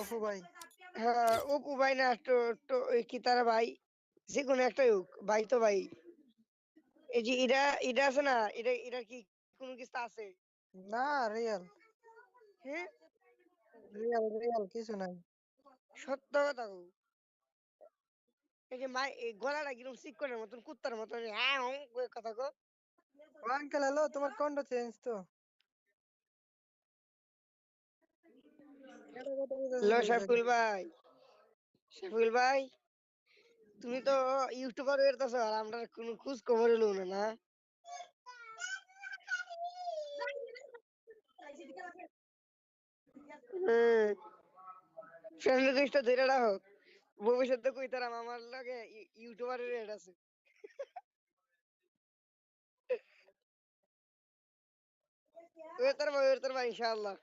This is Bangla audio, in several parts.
অপু ভাই। হ্যাঁ অপু ভাই না তো তো কি তারা ভাই? যে কোনো একটাই ভাই তো ভাই। এই যে এরা এটা আছে না এটা এটা কি কোনো কিছু আছে? না রিয়েল হ্যাঁ রিয়েল রিয়েল কিছু নাই। সত্য কথা গো এই যে মাই এই গলাটা কীরকম মতন কুত্তার মতন হ্যাঁ কথা আঙ্কেল হ্যালো তোমার কন্ড চেঞ্জ তো। হ্যালো ভাই। ভাই, তুমি তো ইউটিউবার আর আমরা কোনো খোঁজ খবর এলো না না ফ্রেন্ড রিকোয়েস্টটা ধরে রাখো। ভবিষ্যতে কইতারাম আমার লাগে ইউটিউবারের রেড আছে ওয়েতার ভাই ভাই, ইনশাআল্লাহ।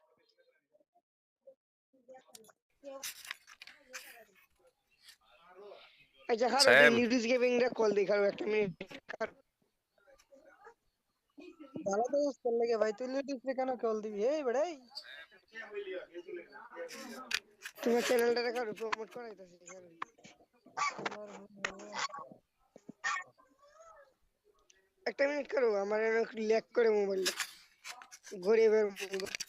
আচ্ছা খারো স্যাম। লিডিস গেমিং রে কল দেই একটা মিনিট ভালো তো ইউজ করলে গে ভাই তুই কেন কল দিবি? এই বেড়াই তোমার চ্যানেলটা প্রমোট করাইতাছি খারো একটা মিনিট করো আমার ল্যাগ করে মোবাইলটা গরিবের মোবাইল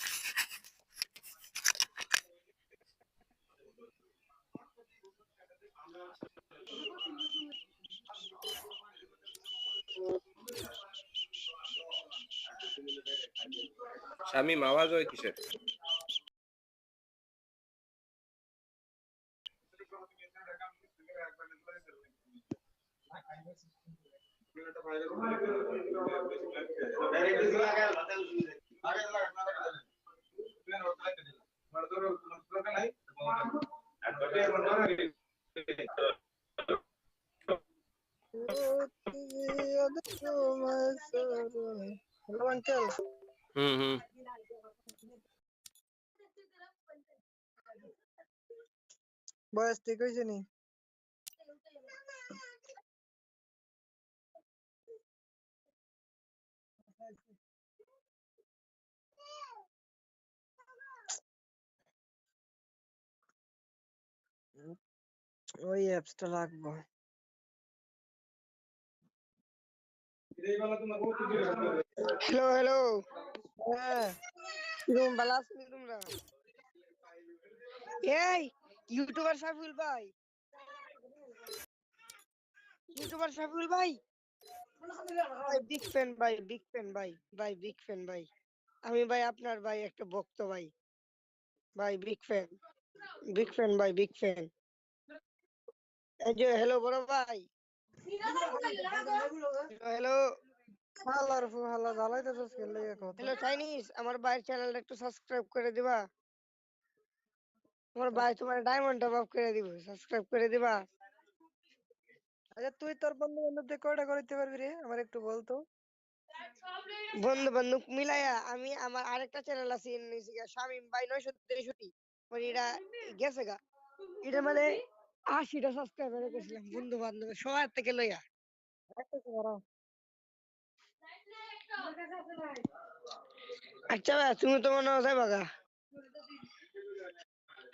শামিম আওয়াজ হয় কিসের হ্যালো আঙ্কেল হুম হুম বয়স ঠিক হয়েছে নি ওই অ্যাপসটা লাগবো হ্যালো হ্যালো হ্যাঁ কীরকম ভালো আছেন তোমরা এই ইউটিউবার সাফিউল ভাই। ইউটিউবার সাফিউল ভাই। ভাই বিগ ফ্যান ভাই বিগ ফ্যান ভাই ভাই বিগ ফ্যান ভাই। আমি ভাই আপনার ভাই একটা ভক্ত ভাই। ভাই বিগ ফ্যান বিগ ফ্যান ভাই বিগ ফ্যান এই যে হ্যালো বড় ভাই। হ্যালো হালার ফু হালা জ্বালাইতেছস কে লেগে কথা হ্যালো চাইনিজ আমার ভাইয়ের চ্যানেলটা একটু সাবস্ক্রাইব করে দিবা? আমার ভাই তোমার ডায়মন্ড টপ আপ করে দিব সাবস্ক্রাইব করে দিবা? আচ্ছা তুই তোর বন্ধু বান্ধবদের কয়টা করতে পারবি রে? আমার একটু বলতো বন্ধু বান্ধব মিলাইয়া আমি আমার আরেকটা চ্যানেল আছে শামিম ভাই নয়শো তেষট্টি। মানে এটা গেছে গা। এটা মানে আশিটা সাবস্ক্রাইবার করেছিলাম বন্ধু বান্ধব সবার থেকে লইয়া। আচ্ছা ভাই তুমি তো মনে হয় বাগা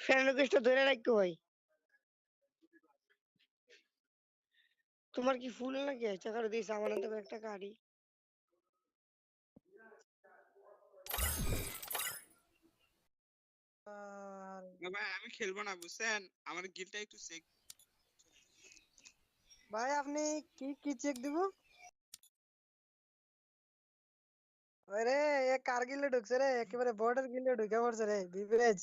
ফ্রেন্ড রিকোয়েস্টটা ধরে রাখো ভাই। তোমার কি ফুল নাকি? আচ্ছা করে দিয়েছে আমার হাতে একটা গাড়ি। ভাই আমি খেলব না বুঝছেন? আমার গিলটা একটু চেক ভাই আপনি কি কি চেক দিব? আরে এ কার গিলে ঢুকছে রে? একেবারে বর্ডার গিলে ঢুকে পড়ছে রে বিবেজ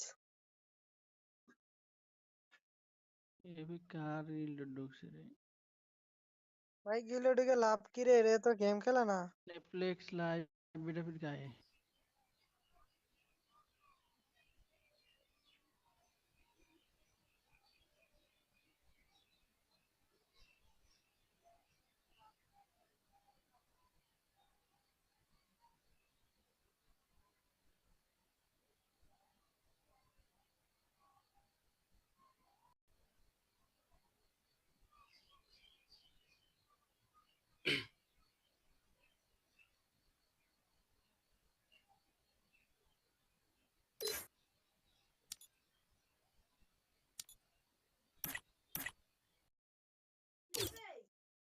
এবি কার রিল ঢুকছে রে? ভাই গিলে ঢুকে লাভ কি রে? রে তো গেম খেলা না। নেটফ্লিক্স লাইভ বিটাফিট গায়ে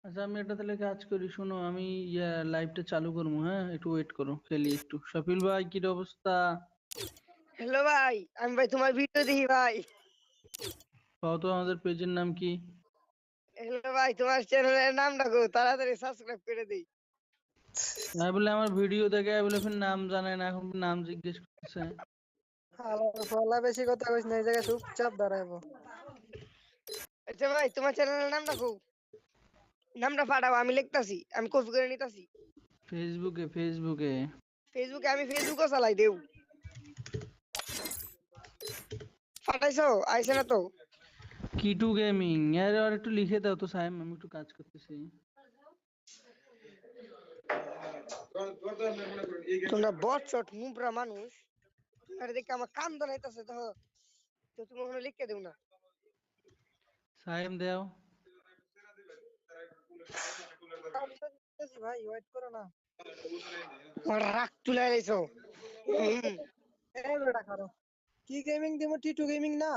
আচ্ছা আমি এটা তাহলে কাজ করি শোনো আমি লাইভটা চালু করব হ্যাঁ? একটু ওয়েট করো খেলি একটু। শফিল ভাই কি অবস্থা? হ্যালো ভাই আমি ভাই তোমার ভিডিও দেখি ভাই। কও তো আমাদের পেজের নাম কি? হ্যালো ভাই তোমার চ্যানেলের নাম রাখো তাড়াতাড়ি সাবস্ক্রাইব করে দেই। আমি বলে আমার ভিডিও দেখে বলে ফির নাম জানে না এখন নাম জিজ্ঞেস করছে আলাদা ফলা বেশি কথা কইস না এই জায়গায় চুপচাপ দাঁড়াইবো। আচ্ছা ভাই তোমার চ্যানেলের নাম রাখো নামটা পাঠাও আমি লিখতাছি আমি কপি করে নিতাছি। ফেসবুকে ফেসবুকে। ফেসবুকে আমি ফেসবুকও চালাই দেও। পাঠাইছো আইছে না তো? কিটু গেমিং আরে আর একটু লিখে দাও তো সাইম আমি একটু কাজ করতেছি। তোমরা বট শট মুবরা মানুষ। আরে দেখে আমার কান ধরাইতাছে তো তো তুমি ওখানে লিখে দেও না। সাইম দাও। ভাই ওয়েট করো না। এই বেটা কি গেমিং দিব টি টু গেমিং না?